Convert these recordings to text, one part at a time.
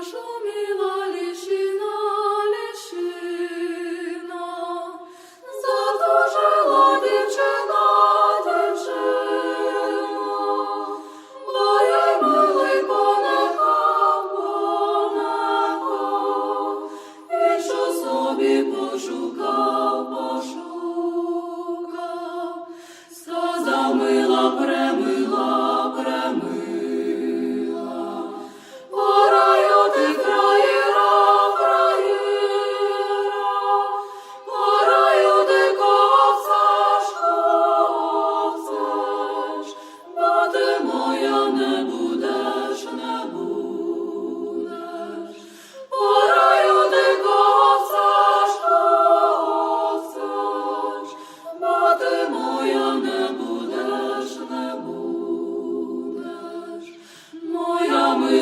Зашуміла лішина, лішина, задужила дівчина, дівчина, Ой, милий понехав, понехав, що собі пошукав, пошукав, сказав мила пре.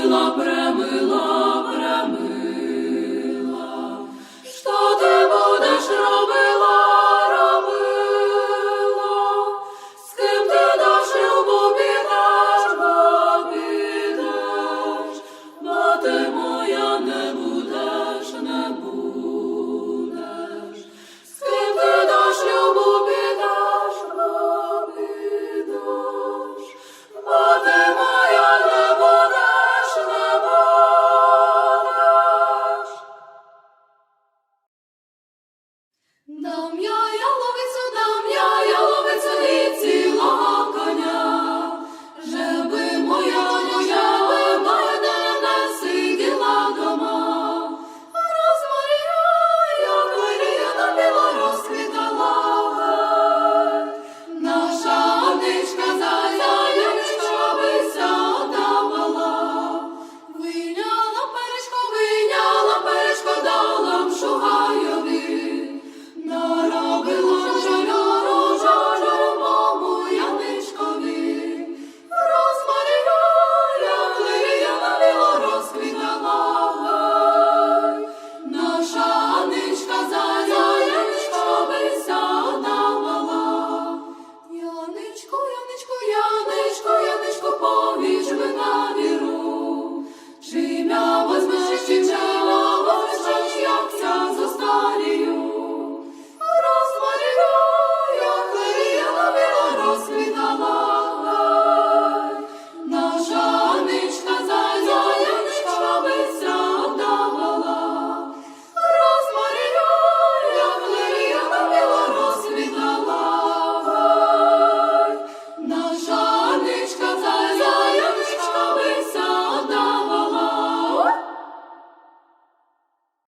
Лабре.